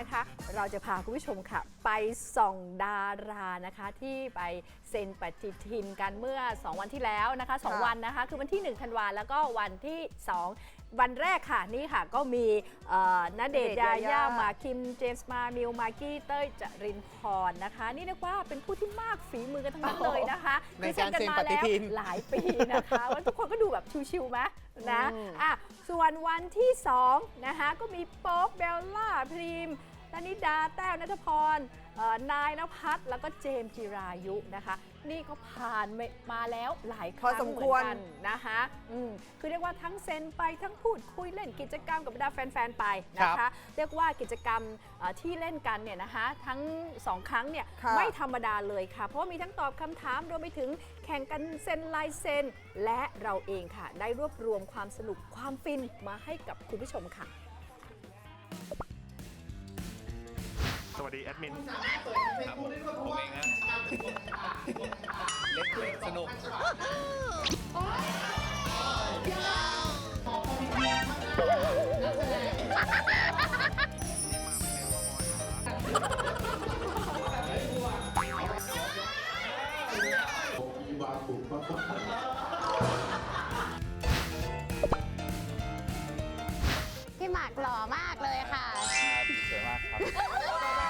นะคะ เราจะพาคุณผู้ชมค่ะ ไปส่องดารานะคะ ที่ไปเซ็นปฏิทินกันเมื่อ 2 วันที่แล้วนะคะ2ค่ะวันนะคะ คือวันที่ 1 ธันวาแล้วก็วันที่ 2วันแรกค่ะนี่ค่ะก็มีเอ่อณเดชน์ยาย่าหมากคิมเจมส์มามิลมากกี้เต้ยจรินพรนะคะ นี่เรียกว่าเป็นผู้ที่มากฝีมือกันทั้งนั้นเลยนะคะในการเซ็นปฏิทินหลายปีนะคะว่าทุกคนก็ดูแบบชิวๆไหมนะอืมอะส่วนวันที่2นะคะก็มีโป๊กเบลล่าพรีมธนิดาแต้วนัทพรเอ่อนายนภัสแล้วก็เจมส์จิรายุนะคะ นี่ก็ผ่านมาแล้วหลายครั้งพอสมควรเหอนกันนะคะอืมคือเรียกว่าทั้งเซ็นไปทั้งพูดคุยเล่นกิจกรรมกับบรรดาแฟน ๆ ไปนะคะ เรียกว่ากิจกรรมเอ่อที่เล่นกันเนี่ยนะคะ ทั้งสองครั้งเนี่ยค่ะไม่ธรรมดาเลยค่ะ เพราะว่ามีทั้งตอบคำถามรวมไปถึงแข่งกันเซ็นลายเซ็นและเราเองค่ะ ได้รวบรวมความสนุกความฟินมาให้กับคุณผู้ชมค่ะ สวัสดีแอดมินครับผมผมเองฮะเล่นสนุกพี่หมากหล่อมากเลยค่ะสวยมากครับ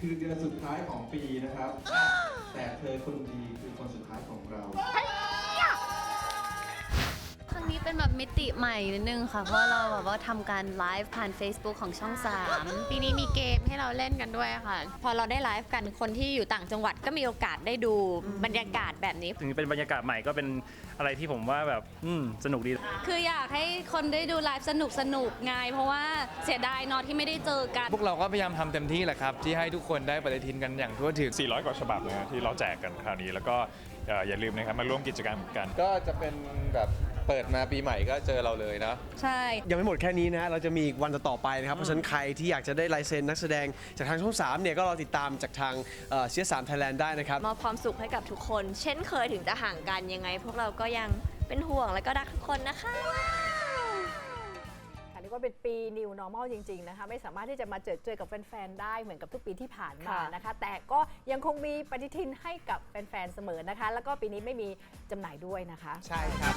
คือเดือนสุดท้ายของปีนะครับ แต่เธอคนดีคือคนสุดท้ายของเรา เป็นแบบมิติใหม่นิดนึงค่ะ เพราะเราแบบว่าทำการไลฟ์ผ่าน Facebook ของช่อง 3 ปีนี้มีเกมให้เราเล่นกันด้วยค่ะ พอเราได้ไลฟ์กันคนที่อยู่ต่างจังหวัดก็มีโอกาสได้ดูบรรยากาศแบบนี้ ถึงเป็นบรรยากาศใหม่ก็เป็นอะไรที่ผมว่าแบบอืมสนุกดี คืออยากให้คนได้ดูไลฟ์สนุกสนุกไงเพราะว่าเสียดายเนอะที่ไม่ได้เจอกัน พวกเราก็พยายามทำเต็มที่แหละครับ ที่ให้ทุกคนได้ปฏิทินกันอย่างทั่วถึง 400 กว่าฉบับนะฮะที่เราแจกกันคราวนี้ แล้วก็เอ่ออย่าลืมนะครับมาร่วมกิจกรรมกัน ก็จะเป็นแบบ เปิดมาปีใหม่ก็เจอเราเลยเนาะใช่ ยังไม่หมดแค่นี้นะฮะเราจะมีอีกวันต่อๆไปนะครับ เพราะฉะนั้นใครที่อยากจะได้ลายเซ็นนักแสดงจากทางช่อง 3 เนี่ย ก็รอติดตามจากทางเซียสามไทยแลนด์ได้นะครับ มอบความสุขให้กับทุกคน เช่นเคยถึงจะห่างกันยังไง พวกเราก็ยังเป็นห่วงและก็รักทุกคนนะคะอันนี้ก็ เป็นปี New Normal จริง ๆ นะคะ ไม่สามารถที่จะมาเจอเจอกับแฟน ๆ ได้เหมือนกับทุกปีที่ผ่านมาค่ะนะคะ แต่ก็ยังคงมีปฏิทินให้กับแฟน ๆ เสมอนะคะ แล้วก็ปีนี้ไม่มีจำหน่ายด้วยนะคะ ใช่ครับ